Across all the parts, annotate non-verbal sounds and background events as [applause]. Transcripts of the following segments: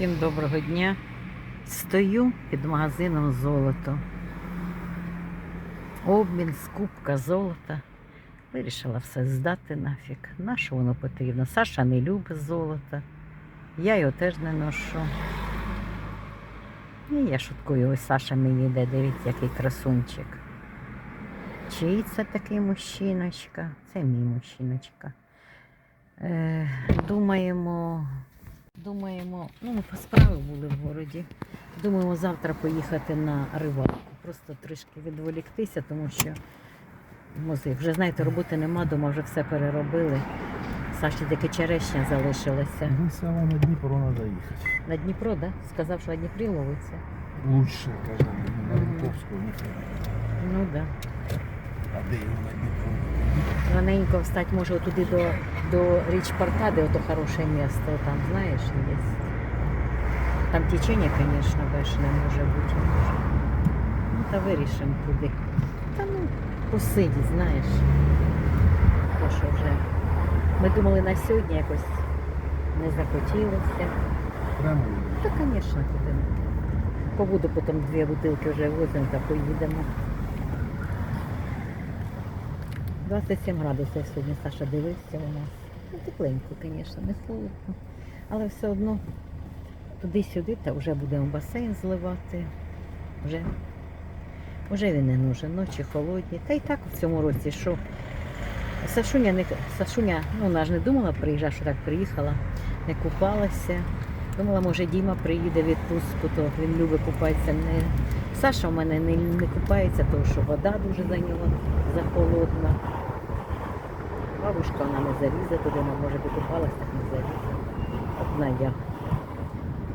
Всім доброго дня. Стою під магазином золото. Обмін, скупка золота. Вирішила все здати нафіг. На що воно потрібно? Саша не любить золото. Я його теж не ношу. І я шуткую, ось Саша мені йде, дивіться, який красунчик. Чий це такий мужчиночка? Це мій мужчиночка. Е, думаємо, думаємо, ну ми по справи були в городі. Думаємо завтра поїхати на рибалку. Просто трішки відволіктися, тому що музей. Вже знаєте, роботи нема, дома вже все переробили. Саші таке черешня залишилося. Ну, саме на Дніпро треба їхати. На Дніпро, да? Сказав, що на Дніпрі ловиться. Лучше, каже, на Мгм. Ринковську ніхто. Ну так. Да. А де його на Дніпро? Раненько встать може туди до, до річпорта, де ото хороше місто, там, знаєш, є. Там течення, звісно, бешене може бути. Ну, та вирішимо туди. Та ну, посидіть, знаєш. То що вже. Ми думали на сьогодні якось не захотілося. Прямо Та, звісно, підемо. Побуду потім дві бутилки вже возимо та поїдемо. 27 градусів сьогодні Саша дивився у нас. Ну, тепленько, звісно, не холодно. Але все одно туди-сюди та вже будемо басейн зливати. Вже, вже він не нужен, ночі холодні. Та й так в цьому році, що Сашуня, не, Сашуня ну, вона ж не думала приїжджати, що так приїхала, не купалася. Думала, може Діма приїде в відпустку, то він любить купатися. Не... Саша в мене не, не купається, тому що вода дуже за нього захолодна. Бабушка вона не залізе туди, вона може би так не залізе. Одна я.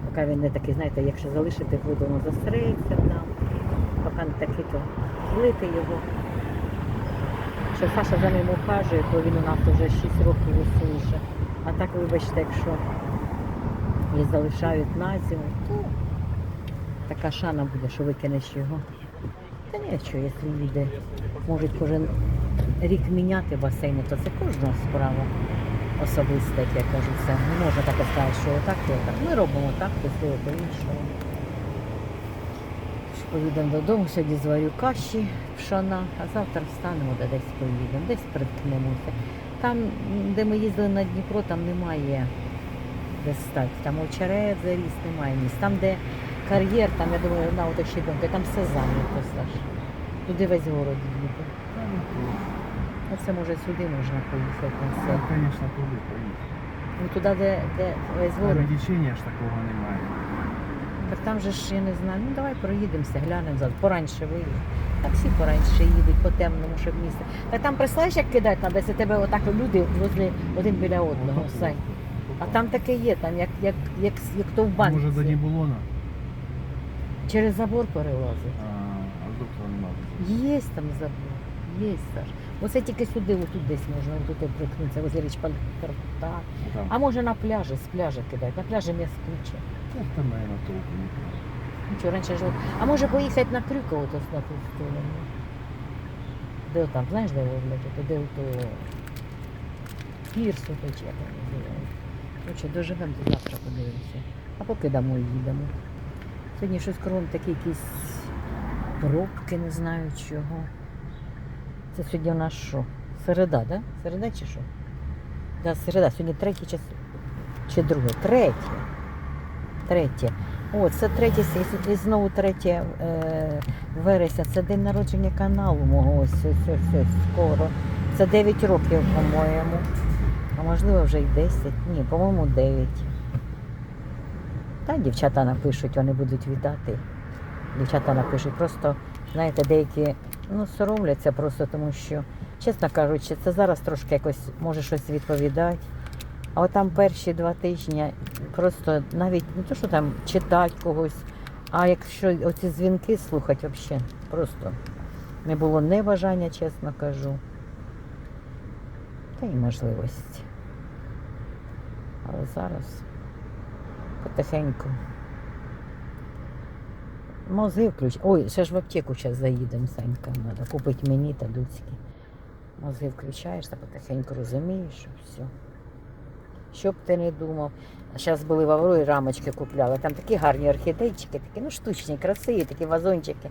Поки він не такий, знаєте, якщо залишити воду, воно засреється там. Поки не такий, то злити його. Що Саша за ним ухажує, то він у нас вже 6 років веселіше. А так, вибачте, якщо її залишають на зиму, то така шана буде, що викинеш його. Та нічого, якщо люди можуть кожен рік міняти басейни, то це кожна справа особиста, як я кажу, це не можна так сказати, що отак, то отак. Ми робимо так, то слово по-іншому. Поїдемо додому, сьогодні зварю каші пшона, а завтра встанемо де десь поїдемо, десь приткнемося. Там, де ми їздили на Дніпро, там немає де стати. Там очерет заріс, немає місць. Там, де кар'єр, там, я думаю, на ото ще думки, там все зайнято, Саш. Туди весь город Дніпро. Оце може сюди можна поїхати на Це, звісно, туди поїхати. Ну туди, де, де весь город. і течення ж такого немає. Так там же ж я не знаю. Ну давай проїдемося, глянемо завтра. Пораньше виїдемо. Так всі пораньше їдуть по темному, щоб місце. Так там прислаєш, як кидати треба, якщо тебе отак люди возле один біля одного. Отак, Сань. А там таке є, там як, як, як, як то в банці. Може, до Нібулона? Через забор перелазить. А, а вдруг там немає. Є там забор, є Саш. Оце тільки сюди, отут десь можна отут прикнутися, возле річпорта. Там. А може на пляжі, з пляжа кидати. На пляжі м'ясо куча. Це там, наверное, толку. Нічого, раніше жив. А може поїхати на Крюково то на ту сторону. Де там, знаєш, де ловлять? Ото де ото пірсу, то чи як вони називають. Короче, доживемо до завтра подивимося. А поки домой їдемо. Сьогодні щось кругом такі якісь пробки, не знаю чого. Це сьогодні у нас що? Середа, да? Середа чи що? Да, середа. Сьогодні третє час. Чи друге? Третє. Третє. О, це третє, і знову третє е, вересня. Це день народження каналу мого. Ось, ось, ось, ось скоро. Це 9 років, по-моєму. А можливо вже й 10. Ні, по-моєму, 9. Та дівчата напишуть, вони будуть вітати. Дівчата напишуть. Просто, знаєте, деякі ну, соромляться просто тому, що, чесно кажучи, це зараз трошки якось може щось відповідати. А от там перші два тижні просто навіть не то, що там читати когось, а якщо оці дзвінки слухати взагалі, просто не було не бажання, чесно кажу. Та й можливості. Але зараз потихеньку. Мозги включ. Ой, ще ж в аптеку зараз заїдемо, Санька. Треба купити мені та Дуцьки. Мозги включаєш та потихеньку розумієш, що все. що б ти не думав. Зараз були в Аврорі рамочки купляли. Там такі гарні орхідейчики, такі, ну штучні, красиві, такі вазончики.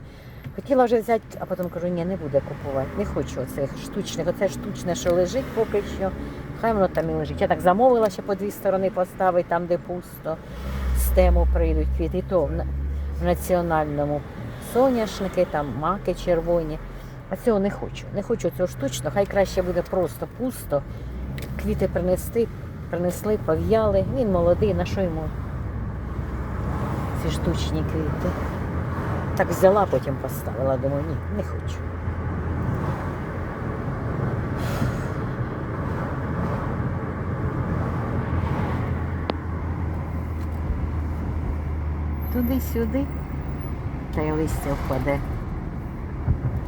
Хотіла вже взяти, а потім кажу, ні, не буде купувати. Не хочу оцих штучних. Оце штучне, що лежить поки що. Хай воно там і лежить. Я так замовила, ще по дві сторони поставити, там, де пусто. З тему прийдуть квіти. І то в національному соняшники, там маки червоні. А цього не хочу. Не хочу цього штучно. Хай краще буде просто пусто. Квіти принести, принесли, пов'яли. Він молодий, на що йому ці штучні квіти. Так взяла, потім поставила. Думаю, ні, не хочу. Туди-сюди, та й листя впаде,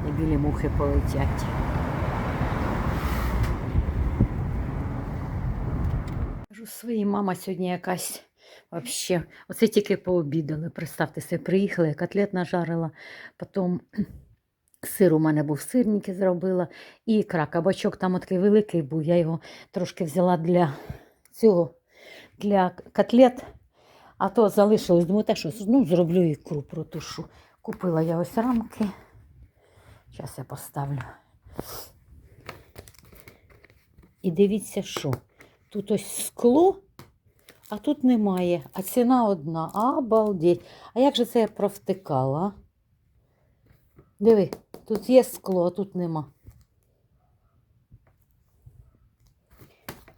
і білі мухи полетять. Кажу, своїй мама сьогодні якась вообще. Оце тільки пообідали. Представте собі, приїхали, котлет нажарила, потім сир у мене був сирники зробила, і ікра, кабачок там такий великий був. Я його трошки взяла для цього, для котлет. А то залишилось, думаю, те, що ну, зроблю ікру протушу. Купила я ось рамки. Зараз я поставлю. І дивіться, що. Тут ось скло, а тут немає. А ціна одна. Обалдеть. А як же це я провтикала? Диви, тут є скло, а тут нема.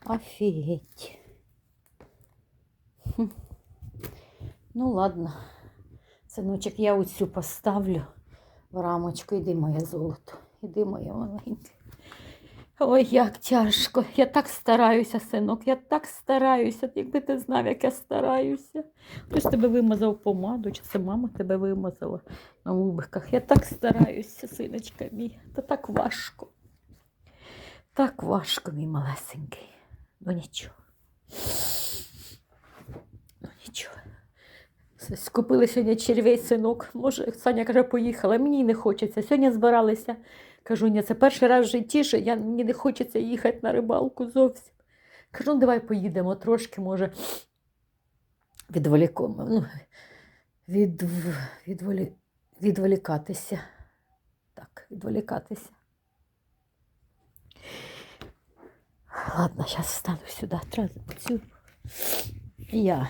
Офігеть. Хм. Ну, ладно. Синочок, я оцю поставлю в рамочку. Іди моє золото. Іди моє маленьке. Ой, як тяжко. Я так стараюся, синок, я так стараюся. Якби ти знав, як я стараюся. Хтось тебе вимазав помаду, чи це мама тебе вимазала на губиках. Я так стараюся, синочка мій. Та так важко. Так важко, мій малесенький. Ну нічого. Ну нічого. Скупили сьогодні червей, синок. Може, Саня каже, поїхала. Мені не хочеться. Сьогодні збиралися. Кажу, ні, це перший раз в житті, що я, мені не хочеться їхати на рибалку зовсім. Кажу, ну давай поїдемо трошки, може, відволікомо. Ну, від, відволі, відволікатися. Так, відволікатися. Ладно, зараз встану сюди. Цю. Я.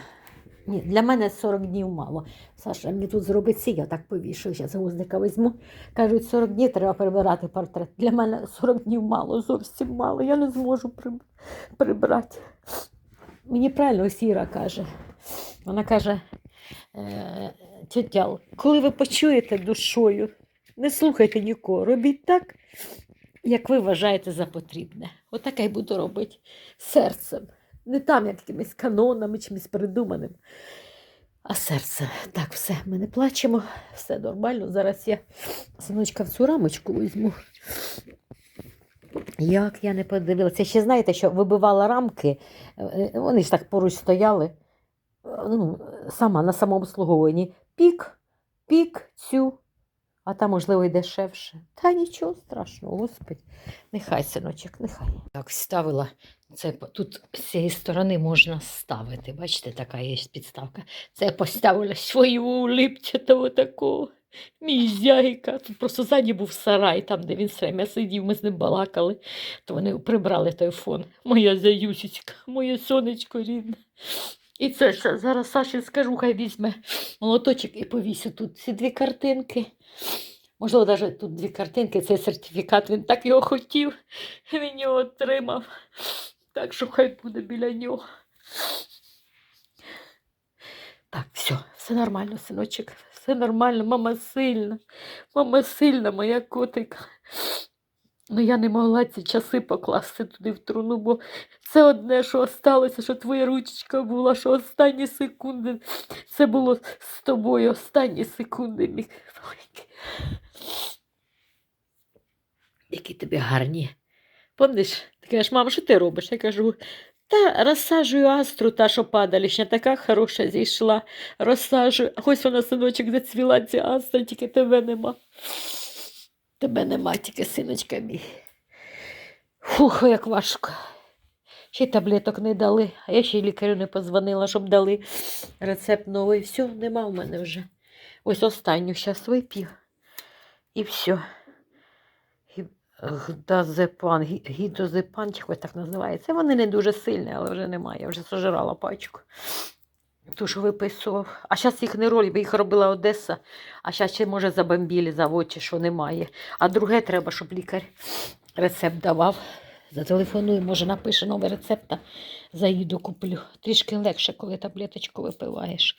Ні, для мене 40 днів мало. Саша, мені тут зробить ці, я так повішую, зараз гвоздика візьму. Кажуть, 40 днів треба прибирати портрет. Для мене 40 днів мало, зовсім мало. Я не зможу прибрати. Мені правильно Сіра каже. Вона каже, е, тетял, коли ви почуєте душою, не слухайте нікого, робіть так, як ви вважаєте за потрібне. Отак я й буду робити серцем. Не там якимись канонами, чимось придуманим. А серце, так, все, ми не плачемо, все нормально. Зараз я синочка в цю рамочку візьму. Як я не подивилася. Ще знаєте, що вибивала рамки, е, вони ж так поруч стояли. е, Ну, сама на самообслуговуванні. Пік, пік, цю. А там, можливо, і дешевше. Та нічого страшного, господи. Нехай, синочок, нехай. Так, вставила. Це тут з цієї сторони можна ставити. Бачите, така є підставка. Це я поставила свою улипчатого такого. Мій зяйка. Тут просто ззаді був сарай, там, де він все сидів, ми з ним балакали, то вони прибрали той фон. Моя заюсічка, моє сонечко рідне. І це зараз Саші скажу, хай візьме молоточок і повісить тут ці дві картинки. Можливо, навіть тут дві картинки, цей сертифікат, він так його хотів, [laughs] він його отримав. Так що хай буде біля нього. Так, все, все нормально, синочок, все нормально, мама сильна, мама сильна, моя котика. Ну, я не могла ці часи покласти туди в труну, бо це одне, що осталося, що твоя ручка була, що останні секунди. Це було з тобою останні секунди, мій. Які тобі гарні. Помниш, ти кажеш, мама, що ти робиш? Я кажу, та розсаджую астру, та, що падалішня, така хороша зійшла. Розсаджую. А Ось вона, синочок, зацвіла ця астра, тільки тебе нема. Тебе нема, тільки синочка мій. Фух, як важко. Ще й таблеток не дали, а я ще й лікарю не позвонила, щоб дали рецепт новий. Все, нема в мене вже. Ось останню зараз вип'ю. І все. Гдазепан, гі- гідозепан, якось так називається. Вони не дуже сильні, але вже немає. Я вже сожрала пачку. Ту, виписував. А зараз їх не роль, бо їх робила Одеса, а зараз ще, може, забомбілі завод, що немає. А друге треба, щоб лікар рецепт давав. Зателефоную, може, напише новий рецепт, заїду куплю. Трішки легше, коли таблеточку випиваєш.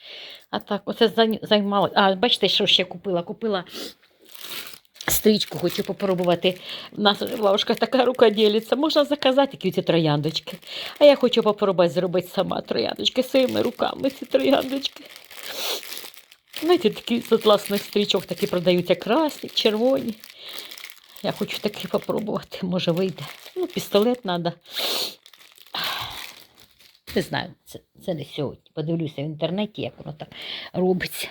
А так, оце зай- займало. А, бачите, що ще купила? Купила стрічку, хочу попробувати. У нас бабушка така рукоділиця. Можна заказати які ці трояндочки. А я хочу попробувати зробити сама трояндочки своїми руками ці трояндочки. Знаєте, такі з атласних стрічок такі продаються красні, червоні. Я хочу такі попробувати, може вийде. Ну, пістолет треба. Не знаю, це, це не сьогодні. Подивлюся в інтернеті, як воно так робиться.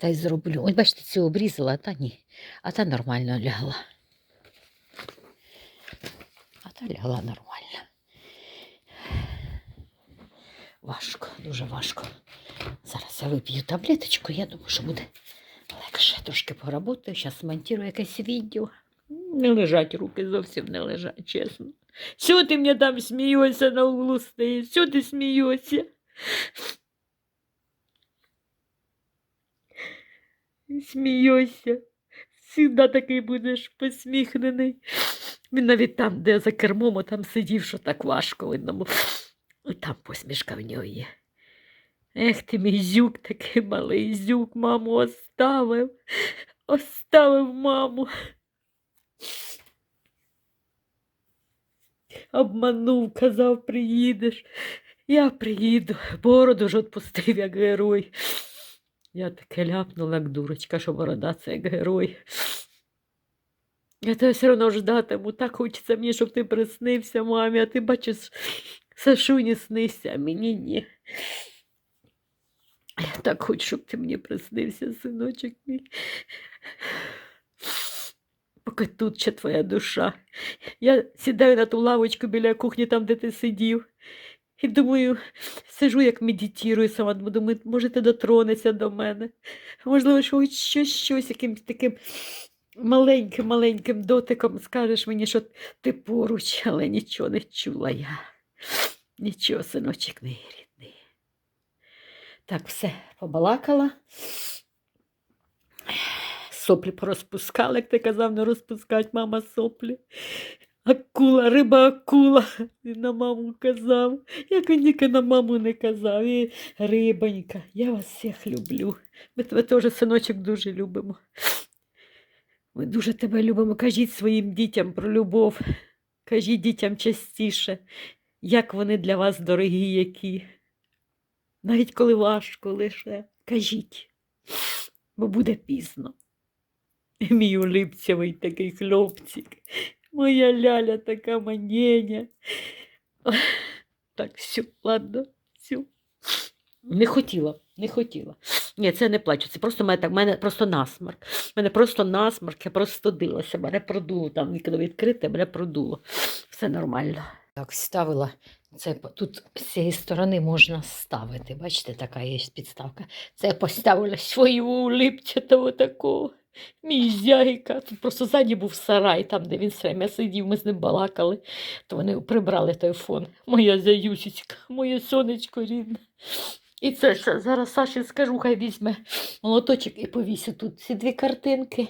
Та й зроблю. Ось бачите, цю обрізала, а та ні. А та нормально лягла. А та лягла нормально. Важко, дуже важко. Зараз я вип'ю таблеточку, я думаю, що буде легше. Трошки поработаю, зараз смонтую якесь відео. Не лежать руки, зовсім не лежать, чесно. Що ти мені там смієшся на углу стоїш? Що ти смієшся? Смієшся. Всегда такий будеш посміхнений. Він навіть там, де за кермом, там сидів, що так важко видно. було. І там посмішка в нього є. Ех ти мій зюк, такий малий зюк, маму оставив. Оставив маму. Обманув, казав, приїдеш. Я приїду, бороду ж відпустив, як герой. Я таке ляпнула, як дурочка, що борода це як герой. Я тебе все одно ждатиму. Так хочеться мені, щоб ти приснився, мамі, а ти бачиш, Сашуні снися, а мені ні. Я так хочу, щоб ти мені приснився, синочок мій. Поки тут ще твоя душа. Я сідаю на ту лавочку біля кухні, там, де ти сидів. І думаю, сижу, як медитірую сама, думаю, може, ти дотронешся до мене. Можливо, що хоч щось, щось якимось таким маленьким-маленьким дотиком скажеш мені, що ти поруч, але нічого не чула я. Нічого, синочок мій рідний. Так, все, побалакала. Соплі порозпускала, як ти казав, не розпускать мама соплі. Акула, риба акула. Він на маму казав. Як він тільки на маму не казав. І рибонька, я вас всіх люблю. Ми тебе теж, синочок, дуже любимо. Ми дуже тебе любимо. Кажіть своїм дітям про любов. Кажіть дітям частіше, як вони для вас дорогі, які. Навіть коли важко лише, кажіть, бо буде пізно. Мій улипцевий такий хлопчик, моя ляля така манєня. Так, все, ладно, все. Не хотіла, не хотіла. Ні, це не плачу. Це просто мене так, мене просто насмарк. Мене просто насмарк, я просто дилася, мене продуло, там вікно відкрите, мене продуло. Все нормально. Так, ставила. Це тут з цієї сторони можна ставити. Бачите, така є підставка. Це я поставила свою улипчатого такого. Мій зяйка. Тут просто ззаді був сарай, там, де він все сидів, ми з ним балакали, то вони прибрали той фон. Моя заюсічка, моє сонечко рідне. І це ще зараз Саші скажу, хай візьме молоточок і повісить тут ці дві картинки.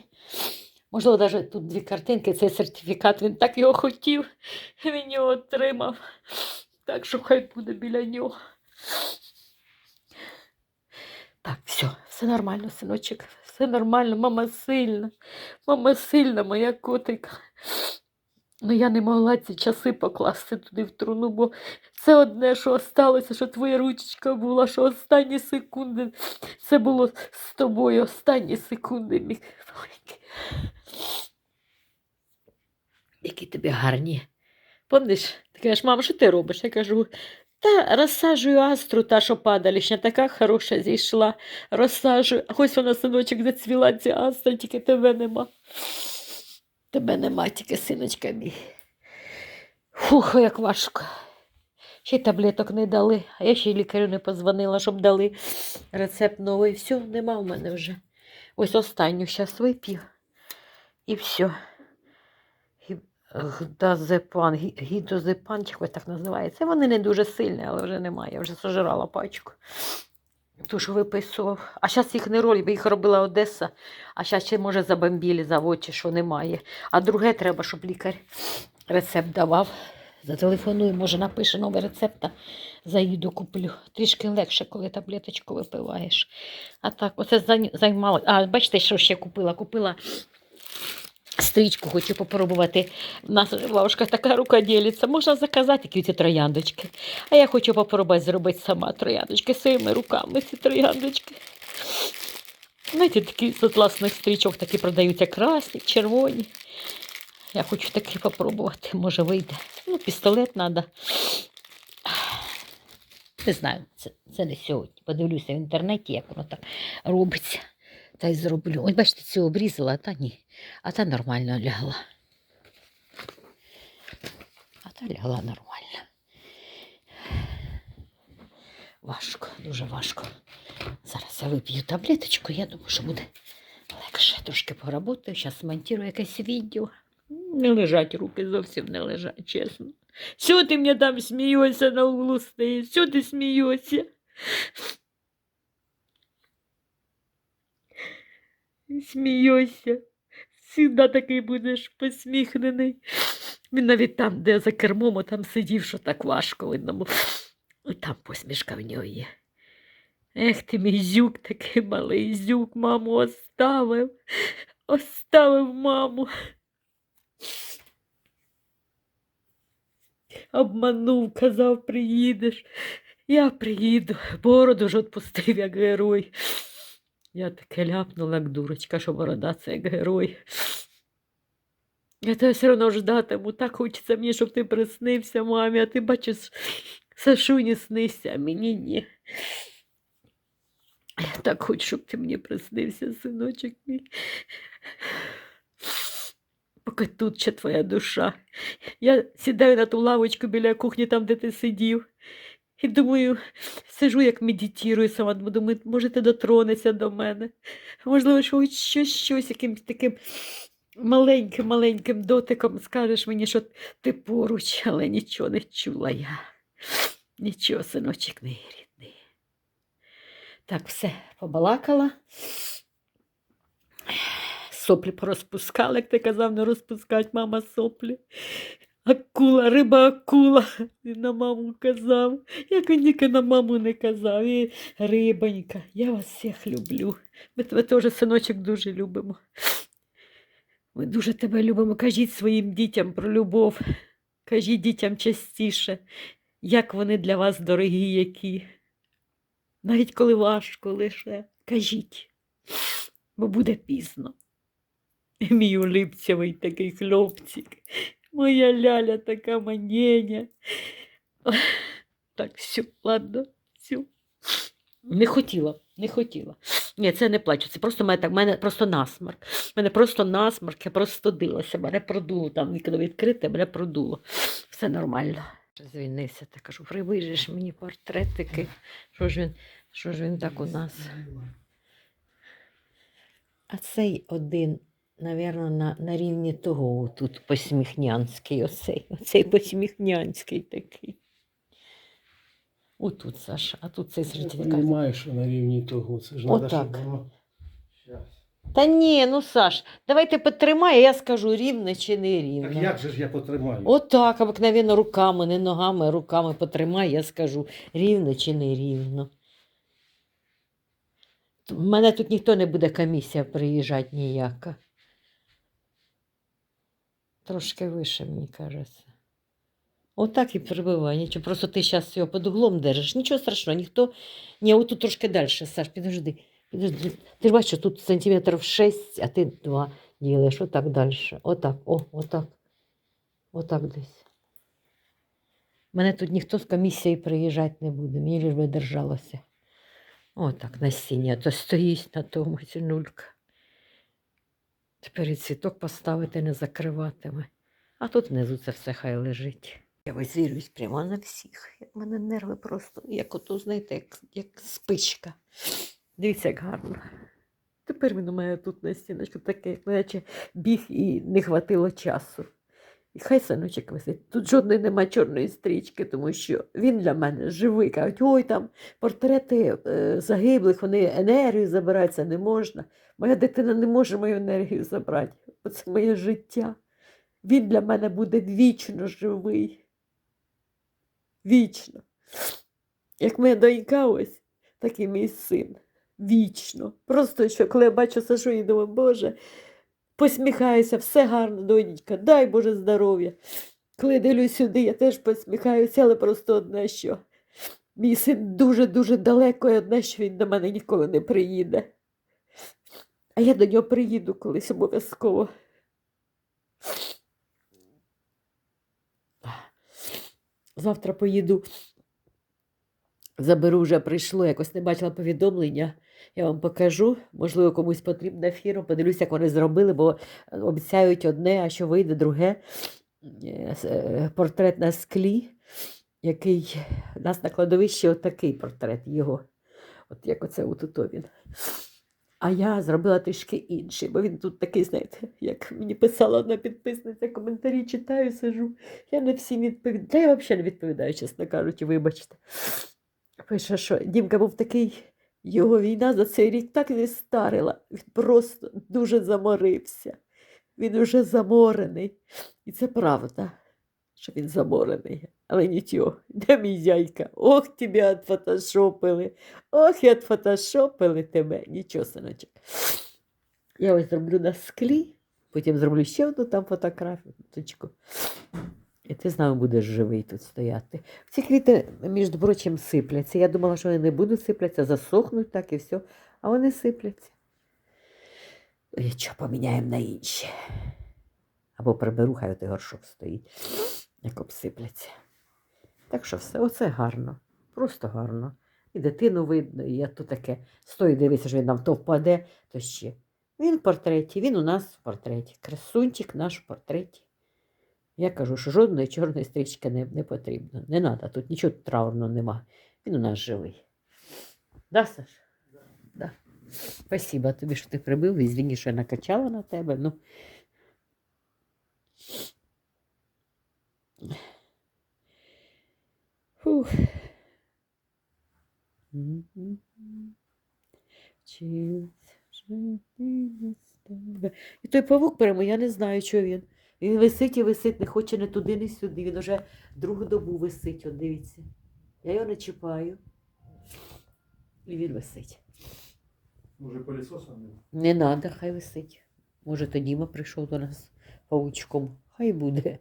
Можливо, навіть тут дві картинки, цей сертифікат, він так його хотів, він його отримав. Так що хай буде біля нього. Так, все, все нормально, синочок, все нормально, мама сильна, мама сильна, моя котика. Ну, я не могла ці часи покласти туди в труну, бо це одне, що осталося, що твоя ручка була, що останні секунди. Це було з тобою останні секунди, мій. Які тобі гарні. Помниш, ти кажеш, мама, що ти робиш? Я кажу, та розсаджую астру, та, що падалішня, така хороша зійшла. Розсаджую. Ось вона, синочок, зацвіла ця астра, тільки тебе нема. Тебе нема, тільки синочка мій. Фух, як важко. Ще й таблеток не дали, а я ще й лікарю не позвонила, щоб дали рецепт новий. Все, нема в мене вже. Ось останню зараз вип'ю. І все. Гдазепан, гі- гідозепан, чи якось так називається. Вони не дуже сильні, але вже немає. Я вже сожрала пачку. Ту, що виписував. А зараз їх не роль, бо їх робила Одеса, а зараз ще, може, забомбілі завод, чи що немає. А друге треба, щоб лікар рецепт давав. Зателефоную, може, напише новий рецепт, заїду куплю. Трішки легше, коли таблеточку випиваєш. А так, оце зай- займало. А, бачите, що ще купила? Купила стрічку, хочу попробувати. У нас бабушка така рукоділиця. Можна заказати які ці трояндочки. А я хочу попробувати зробити сама трояндочки своїми руками, ці трояндочки. Знаєте, такі з атласних стрічок такі продаються красні, червоні. Я хочу такі попробувати, може вийде. Ну, пістолет треба. Не знаю, це, це не сьогодні. Подивлюся в інтернеті, як воно так робиться. Та й зроблю. Ось бачите, цю обрізала, та ні. А та нормально лягла. А та лягла нормально. Важко, дуже важко. Зараз я вип'ю таблеточку, я думаю, що буде легше. Трошки поработаю, зараз смонтую якесь відео. Не лежать руки, зовсім не лежать, чесно. Що ти мені там смієшся на углу стоїш? Що ти смієшся? Смієшся. Всегда такий будеш посміхнений. Він навіть там, де за кермом, там сидів, що так важко видно. І там посмішка в нього є. Ех ти мій зюк, такий малий зюк, маму оставив. Оставив маму. Обманув, казав, приїдеш. Я приїду, бороду ж відпустив, як герой. Я таке ляпнула, як дурочка, що борода це як герой. Я тебе все одно ждатиму. Так хочеться мені, щоб ти приснився, мамі, а ти бачиш, Сашуні снися, а мені ні. Я так хочу, щоб ти мені приснився, синочок мій. Поки тут ще твоя душа. Я сідаю на ту лавочку біля кухні, там, де ти сидів. І думаю, сижу, як медитірую сама, думаю, може, ти дотронешся до мене. Можливо, що хоч щось, щось якимось таким маленьким-маленьким дотиком скажеш мені, що ти поруч, але нічого не чула я. Нічого, синочок мій рідний. Так, все, побалакала. Соплі порозпускала, як ти казав, не розпускать мама соплі. Акула, риба акула. Він на маму казав. Як він тільки на маму не казав. І рибонька, я вас всіх люблю. Ми тебе теж, синочок, дуже любимо. Ми дуже тебе любимо. Кажіть своїм дітям про любов. Кажіть дітям частіше, як вони для вас дорогі, які. Навіть коли важко лише, кажіть, бо буде пізно. Мій улипцевий такий хлопчик, моя ляля така манєня. Так, все, ладно, все. Не хотіла, не хотіла. Ні, це не плачу. Це просто мене так, мене просто насмарк. Мене просто насмарк, я просто студилася, мене продуло, там вікно відкрите, мене продуло. Все нормально. Звільнився, так кажу, привижиш мені портретики. Що ж він, що ж він так у нас? А цей один, напевно, на, на рівні того тут посміхнянський, оцей, оцей посміхнянський такий. Отут, Саша, а тут цей Я сертифікат. розумію, що на рівні того. Це ж треба, щоб воно... Та ні, ну Саш, давайте потримай, а я скажу, рівне чи не рівне. Так як же ж я потримаю? Отак, обикновенно руками, не ногами, а руками потримай, я скажу, рівно чи не рівно. В мене тут ніхто не буде комісія приїжджати ніяка. Трошки вище, мені кажеться. Отак і прибивай, нічого. Просто ти зараз його під углом держиш. Нічого страшного, ніхто. Ні, отут трошки далі, Саш, підожди. підожди. Ти ж бачиш, тут сантиметрів 6, а ти 2 ділиш. Отак далі. Отак, о, отак. Отак десь. Мене тут ніхто з комісії приїжджати не буде, мені лиш би держалося. Отак на стіні, а то стоїть на тому ця нулька. Тепер і цвіток поставити не закриватиме. А тут внизу це все хай лежить. Я визірююсь прямо на всіх. У мене нерви просто, як ото, знаєте, як, як спичка. Дивіться, як гарно. Тепер він у мене тут на стіночку таке, як наче біг і не хватило часу. І хай синочок висить. Тут жодної нема чорної стрічки, тому що він для мене живий. Кажуть, ой, там портрети е, загиблих, вони енергію забирають, це не можна. Моя дитина не може мою енергію забрати. Оце моє життя. Він для мене буде вічно живий. Вічно. Як моя донька ось, так і мій син. Вічно. Просто що коли я бачу Сашу, я думаю, Боже, посміхаюся, все гарно, донечка, дай Боже здоров'я. Коли дивлюсь сюди, я теж посміхаюся, але просто одне що. Мій син дуже-дуже далеко, і одне, що він до мене ніколи не приїде. А я до нього приїду колись обов'язково. Завтра поїду. Заберу вже прийшло, якось не бачила повідомлення. Я вам покажу. Можливо, комусь потрібна фірма. Подивлюся, як вони зробили, бо обіцяють одне, а що вийде друге. Е, е, Портрет на склі, який у нас на кладовищі отакий портрет його. От як оце отуто він. А я зробила трішки інший, бо він тут такий, знаєте, як мені писала одна підписниця, коментарі читаю, сижу. Я не всім відповідаю. Я взагалі не відповідаю, чесно кажучи, вибачте. Пише, що Дімка був такий, його війна за цей рік так не старила. Він просто дуже заморився. Він уже заморений. І це правда, що він заморений. Але нічого, [laughs] де мій зяйка? Ох, тебе отфотошопили. Ох, і отфотошопили тебе. Нічого, синочок. Я ось зроблю на склі, потім зроблю ще одну там фотографію. І ти з нами будеш живий тут стояти. Ці квіти, між прочим, сипляться. Я думала, що вони не будуть сипляться, засохнуть так і все. А вони сипляться. Що поміняємо на інші. Або приберу, хай той горшок стоїть, як обсипляться. Так що все, оце гарно. Просто гарно. І дитину видно, і я тут таке стою, дивиться, що він нам то впаде, то ще. Він в портреті, він у нас в портреті. Красунчик наш в портреті. Я кажу, що жодної чорної стрічки не, не потрібно. Не треба, тут нічого траурного нема. Він у нас живий. Да, Саш? Да. Спасибо тобі, що ти прибив. І звіні, що я накачала на тебе. Ну. Фух. І той павук прямо, я не знаю, що він. Він висить і висить, не хоче не туди, не сюди. Він уже другу добу висить, от дивіться. Я його не чіпаю. І він висить. Може пилісосом? Не треба, хай висить. Може, то Діма прийшов до нас паучком. Хай буде.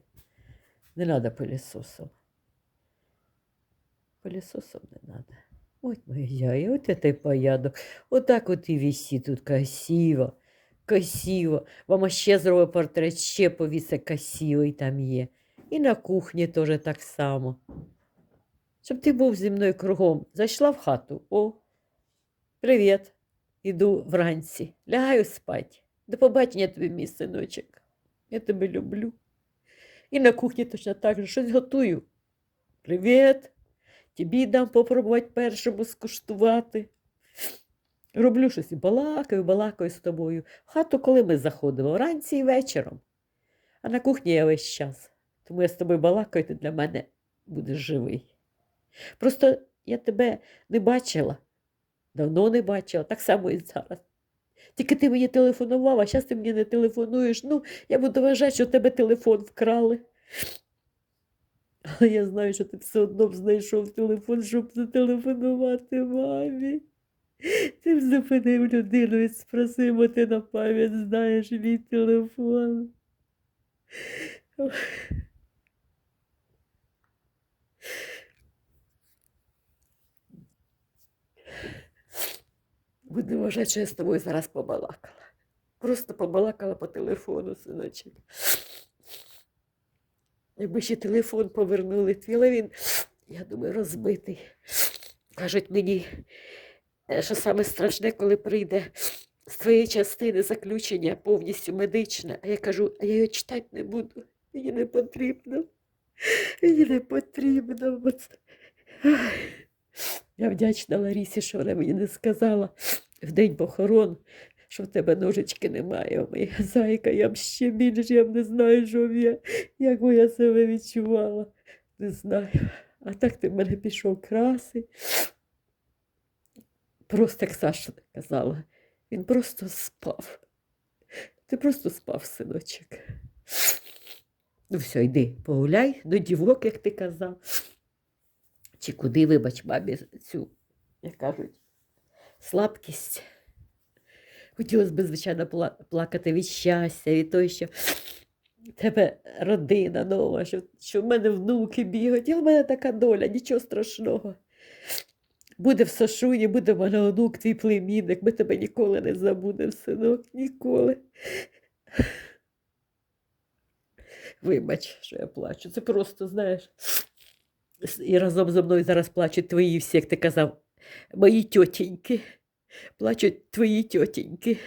Не треба пилісосом. Пилісосом не треба. Ой, моя яя, от это порядок. Отак от і висить тут красиво. Красиво. Вам ще зробить портрет, ще повісе красивий там є. І на кухні теж так само. Щоб ти був зі мною кругом. Зайшла в хату. О, привіт. Іду вранці. Лягаю спать. До побачення тобі, мій синочок. Я тебе люблю. І на кухні точно так же щось готую. Привіт. Тобі дам попробувати першому скуштувати. Роблю щось і балакаю, балакаю з тобою. В хату, коли ми заходимо, вранці і вечором. А на кухні я весь час. Тому я з тобою балакаю, ти для мене будеш живий. Просто я тебе не бачила. Давно не бачила, так само і зараз. Тільки ти мені телефонував, а зараз ти мені не телефонуєш. Ну, я буду вважати, що тебе телефон вкрали. Але я знаю, що ти все одно б знайшов телефон, щоб зателефонувати мамі. Ти б зупинив людину і спросив, бо ти на пам'ять знаєш мій телефон. Буду вважати, що я з тобою зараз побалакала. Просто побалакала по телефону, синочок. Якби ще телефон повернули але він, я думаю, розбитий. Кажуть мені, е, що саме страшне, коли прийде з твоєї частини заключення повністю медичне. А я кажу, а я його читати не буду, мені не потрібно. Мені не потрібно. бо це- Я вдячна Ларісі, що вона мені не сказала в день похорон, що в тебе ножички немає. Моя зайка, я б ще більше, я б не знаю, що б я, як би я себе відчувала. Не знаю. А так ти в мене пішов краси. Просто як Саша казала, він просто спав. Ти просто спав, синочок. Ну, все, йди, погуляй до дівок, як ти казав. Чи куди, вибач, мамі, цю, як кажуть, слабкість. Хотілося б, звичайно, плакати від щастя, від того, що в тебе родина нова, що, що в мене внуки бігають, а в мене така доля, нічого страшного. Буде в Сашуні, буде в мене онук, твій племінник, ми тебе ніколи не забудемо, синок, ніколи. Вибач, що я плачу. Це просто, знаєш. І разом зі мною зараз плачуть твої всі, як ти казав, мої тьотіньки. Плачуть твої тьотіньки.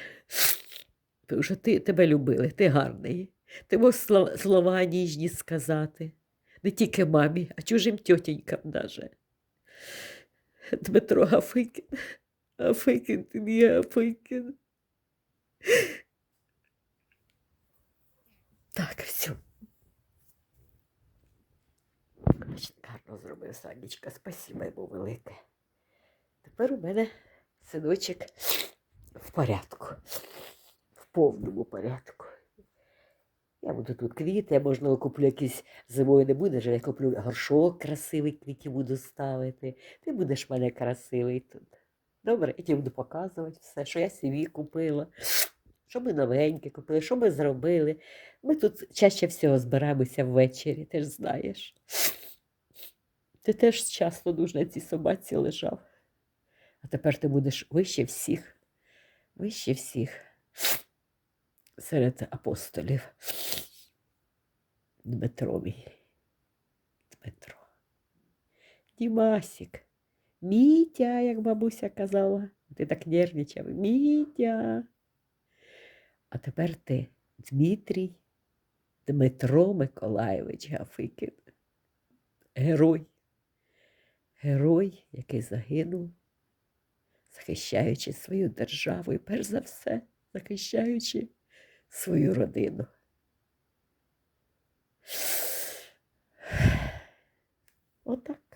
Тому що ти, тебе любили, ти гарний. Ти мог слова, ніжні сказати. Не тільки мамі, а чужим тьотінькам даже. Дмитро Гафикін. Гафикін, ти мій Гафикін. Так, все. Гарно зробив Санечка, спасибо йому велике. Тепер у мене синочок в порядку, в повному порядку. Я буду тут квіти, я, можливо, куплю якісь зимою не буде, я куплю горшок красивий, квітів буду ставити. Ти будеш в мене красивий тут. Добре, я тобі буду показувати все, що я собі купила, що ми новеньке купили, що ми зробили. Ми тут чаще всього збираємося ввечері, ти ж знаєш. Ти теж часто дуже на цій собаці лежав. А тепер ти будеш вище всіх, вище всіх серед апостолів. Дмитро мій. Дмитро. Дімасік. Мітя, як бабуся казала. Ти так нервничав. Мітя. А тепер ти, Дмитрій Дмитро Миколайович Гафикін. Герой. Герой, який загинув, захищаючи свою державу і перш за все захищаючи свою родину. Отак.